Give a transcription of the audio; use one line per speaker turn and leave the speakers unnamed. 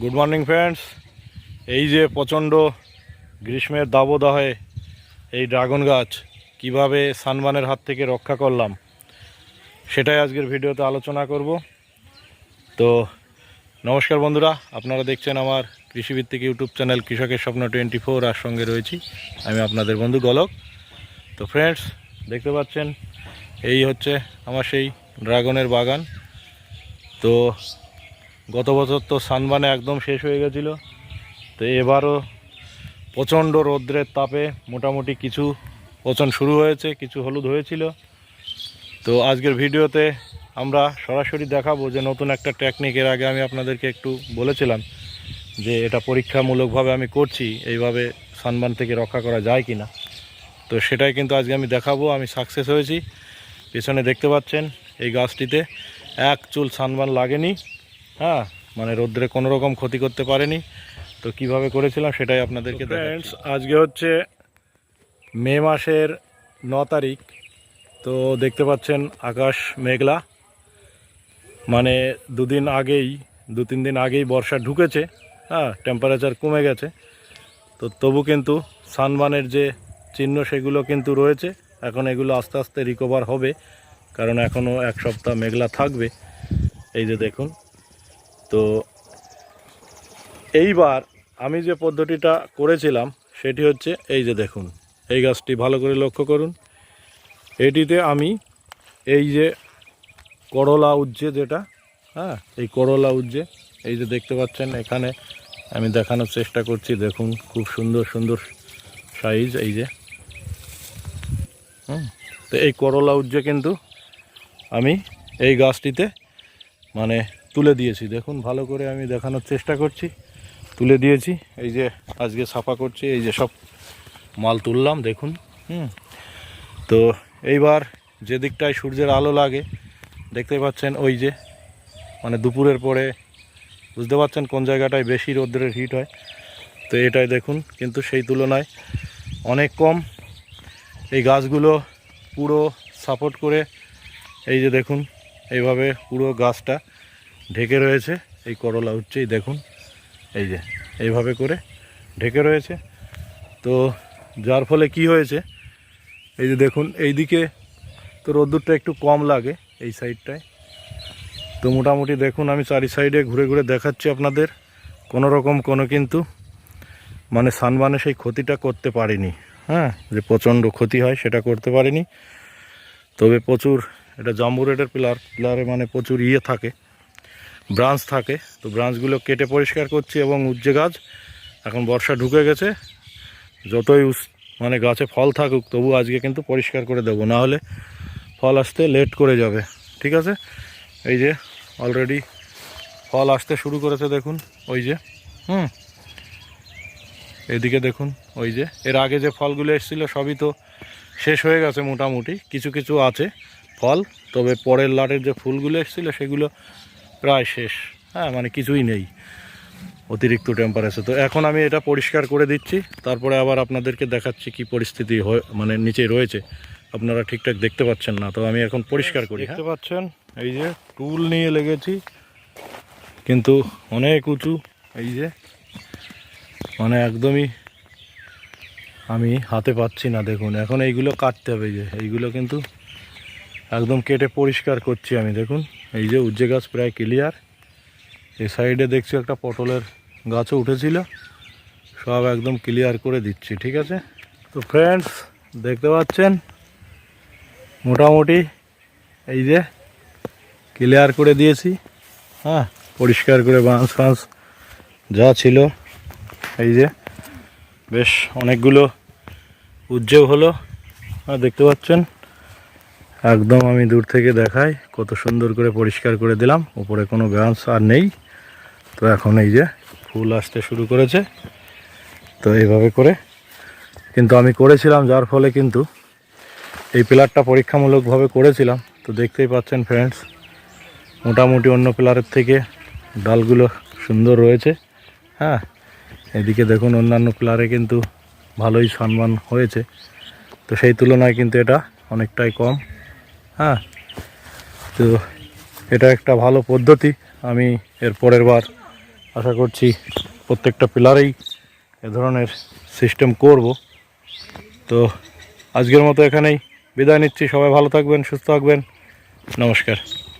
Good morning friends এই যে প্রচণ্ড গ্রীষ্মের দাবদাহে এই ড্রাগন গাছ কীভাবে সানবানের হাত থেকে রক্ষা করলাম, সেটাই আজকের ভিডিওতে আলোচনা করব। তো নমস্কার বন্ধুরা, আপনারা দেখছেন আমার কৃষিভিত্তিক ইউটিউব চ্যানেল কৃষকের স্বপ্ন টোয়েন্টি ফোর, আর সঙ্গে রয়েছি আমি আপনাদের বন্ধু গলক। তো ফ্রেন্ডস দেখতে পাচ্ছেন, এই হচ্ছে আমার সেই ড্রাগনের বাগান। তো গত বছর তো সানবানে একদম শেষ হয়ে গেছিল। তো এবারও প্রচণ্ড রৌদ্রের তাপে মোটামুটি কিছু পচন শুরু হয়েছে, কিছু হলুদ হয়েছিল। তো আজকের ভিডিওতে আমরা সরাসরি দেখাবো যে নতুন একটা টেকনিকের আগে আমি আপনাদেরকে একটু বলেছিলাম যে এটা পরীক্ষামূলকভাবে আমি করছি, এইভাবে সানবান থেকে রক্ষা করা যায় কি না তো সেটাই কিন্তু আজকে আমি দেখাবো, আমি সাকসেস হয়েছি। পেছনে দেখতে পাচ্ছেন এই গাছটিতে এক চুল সানবান লাগেনি। হ্যাঁ মানে রোদ্রে কোনো রকম ক্ষতি করতে পারেনি। তো কীভাবে করেছিলাম সেটাই আপনাদেরকে ফ্রেন্ডস আজকে হচ্ছে মে মাসের ন তারিখ। তো দেখতে পাচ্ছেন আকাশ মেঘলা। মানে দুদিন আগেই দু তিন দিন আগেই বর্ষা ঢুকেছে। হ্যাঁ টেম্পারেচার কমে গেছে। তো তবু কিন্তু সানবানের যে চিহ্ন সেগুলো কিন্তু রয়েছে। এখন এগুলো আস্তে আস্তে রিকভার হবে। কারণ এখনও এক সপ্তাহ মেঘলা থাকবে। এই যে দেখুন তো এইবার আমি যে পদ্ধতিটা করেছিলাম, সেটি হচ্ছে এই যে দেখুন, এই গাছটি ভালো করে লক্ষ্য করুন। এটিতে আমি এই যে করলা উজ্জে যেটা হ্যাঁ এই করলা উজ্জে, এই যে দেখতে পাচ্ছেন এখানে আমি দেখানোর চেষ্টা করছি, দেখুন খুব সুন্দর সুন্দর সাইজ এই যে। হুম, তো এই করলা উজ্জে কিন্তু আমি এই গাছটিতে মানে তুলে দিয়েছি। দেখুন, ভালো করে আমি দেখানোর চেষ্টা করছি। তুলে দিয়েছি। এই যে আজকে সাফা করছি, এই যে সব মাল তুললাম, দেখুন, হুম। তো এইবার যে দিকটায় সূর্যের আলো লাগে, দেখতে পাচ্ছেন ওই যে মানে দুপুরের পরে, বুঝতে পারছেন কোন জায়গাটায় বেশি রোদ্রের হিট হয়? তো এটাই দেখুন, কিন্তু সেই তুলনায় অনেক কম। এই গাছগুলো পুরো সাপোর্ট করে, এই যে দেখুন, এইভাবে পুরো গাছটা ঢেকে রয়েছে। এই করলা উচ্চেই দেখুন। এই যে, এইভাবে করে ঢেকে রয়েছে। তো যার ফলে কি হয়েছে, এই যে দেখুন, এইদিকে তো রোদ্দুরটা একটু কম লাগে এই সাইডটায়। তো মোটামুটি দেখুন, আমি চারি সাইডে ঘুরে ঘুরে দেখাচ্ছি আপনাদের। কোনো রকম, কোনো কিন্তু মানে সানবানে সেই ক্ষতিটা করতে পারিনি। হ্যাঁ যে প্রচণ্ড ক্ষতি হয় সেটা করতে পারিনি। তবে প্রচুর, এটা জাম্বু রেডের পিলার, পিলারে মানে প্রচুর ইয়ে থাকে। ব্রাঞ্চ থাকে। তো ব্রাঞ্চগুলো কেটে পরিষ্কার করছি এবং উজ্জে গাছ। এখন বর্ষা ঢুকে গেছে। যতই উস- মানে গাছে ফল থাকুক, তবু আজকে কিন্তু পরিষ্কার করে দেবো। না হলে ফল আসতে লেট করে যাবে। ঠিক আছে? এই যে অলরেডি ফল আসতে শুরু করেছে দেখুন, ওই যে, হুম। এদিকে দেখুন, ওই যে, এর আগে যে ফলগুলো এসেছিল সবই তো শেষ হয়ে গেছে মোটামুটি। কিছু কিছু আছে ফল, তবে পরের লাটের যে ফুলগুলো এসেছিল সেগুলো প্রায় শেষ। হ্যাঁ মানে কিছুই নেই। অতিরিক্ত টেম্পারেচার তো এখন আমি এটা পরিষ্কার করে দিচ্ছি। তারপরে আবার আপনাদেরকে দেখাচ্ছি কি পরিস্থিতি হয় মানে নিচে রয়েছে। আপনারা ঠিকঠাক দেখতে পাচ্ছেন না, তো আমি এখন পরিষ্কার করি দেখতে পাচ্ছেন, এই যে টুল নিয়ে লেগেছি। কিন্তু অনেক উঁচু, এই যে। মানে একদমই আমি হাতে পাচ্ছি না, দেখুন। এখন এইগুলো কাটতে হবে যে। এইগুলো কিন্তু একদম কেটে পরিষ্কার করছি আমি, দেখুন। এই যে উজ্জে গাছ প্রায় ক্লিয়ার এই সাইডে দেখছি একটা পটলের গাছও উঠেছিল। সব একদম ক্লিয়ার করে দিচ্ছি, ঠিক আছে? তো ফ্রেন্ডস দেখতে পাচ্ছেন? মোটামুটি এই যে ক্লিয়ার করে দিয়েছি। হ্যাঁ পরিষ্কার করে বাঁশ ফাঁস যা ছিল। এই যে বেশ অনেকগুলো উজ্জ্বল হলো। হ্যাঁ দেখতে পাচ্ছেন? একদম আমি দূর থেকে দেখাই, কত সুন্দর করে পরিষ্কার করে দিলাম, উপরে কোনো গাছ আর নেই। তো এখন এই যে ফুল আসতে শুরু করেছে, তো এইভাবে করে। কিন্তু আমি করেছিলাম, যার ফলে কিন্তু এই পিলারটা পরীক্ষামূলকভাবে করেছিলাম। তো দেখতেই পাচ্ছেন ফ্রেন্ডস মোটামুটি অন্য পিলারের থেকে ডালগুলো সুন্দর রয়েছে। হ্যাঁ এদিকে দেখুন অন্যান্য পিলারে কিন্তু ভালোই সম্মান হয়েছে। তো সেই তুলনায় কিন্তু এটা অনেকটাই কম। হ্যাঁ। তো এটা একটা ভালো পদ্ধতি। আমি এর পরের বার আশা করছি প্রত্যেকটা পিলারেই এ ধরনের সিস্টেম করব। তো আজকের মতো এখানেই বিদায় নিচ্ছি। সবাই ভালো থাকবেন, সুস্থ থাকবেন। নমস্কার।